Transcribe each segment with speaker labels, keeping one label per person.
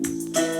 Speaker 1: Música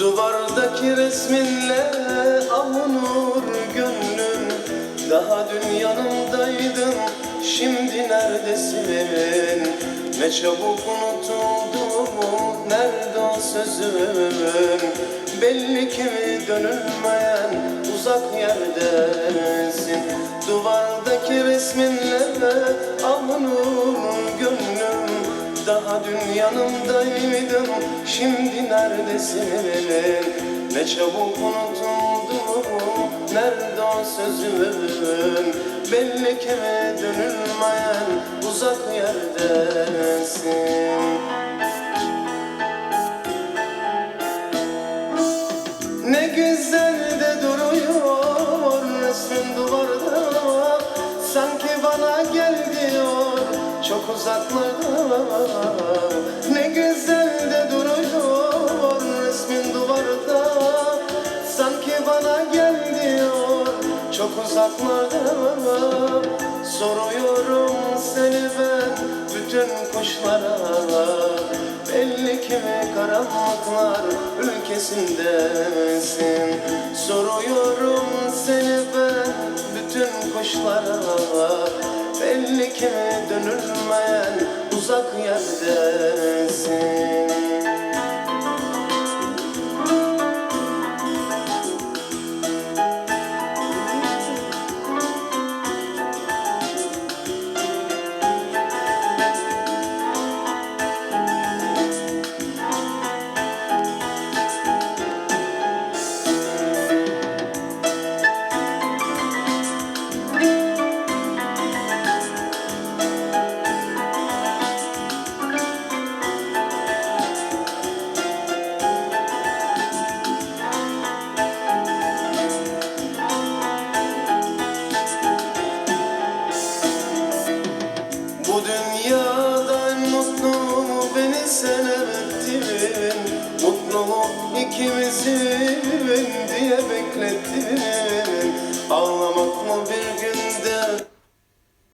Speaker 1: Duvardaki resminle avunur gönlüm. Daha dün yanımdaydın şimdi neredesin? Ne çabuk unutuldu mu nerede o sözün Belli ki dönülmeyen uzak yerdesin. Duvardaki resminle avunur daha dün yanımdaydın Şimdi neredesin Ne çabuk unutuldu Nerede o sözün Belli ki dönülmeyen Uzak yerdesin Ne güzel de duruyor resmin duvarda. Sanki bana gel diyor çok uzaklarda bana gel diyor çok uzaklarda Soruyorum seni ben bütün kuşlara. Belli ki karanlıklar ülkesindesin. Soruyorum seni ben bütün kuşlara. Belli ki dönülmeyen uzak yerdesin beni sen ettin Mutluluk ikimizin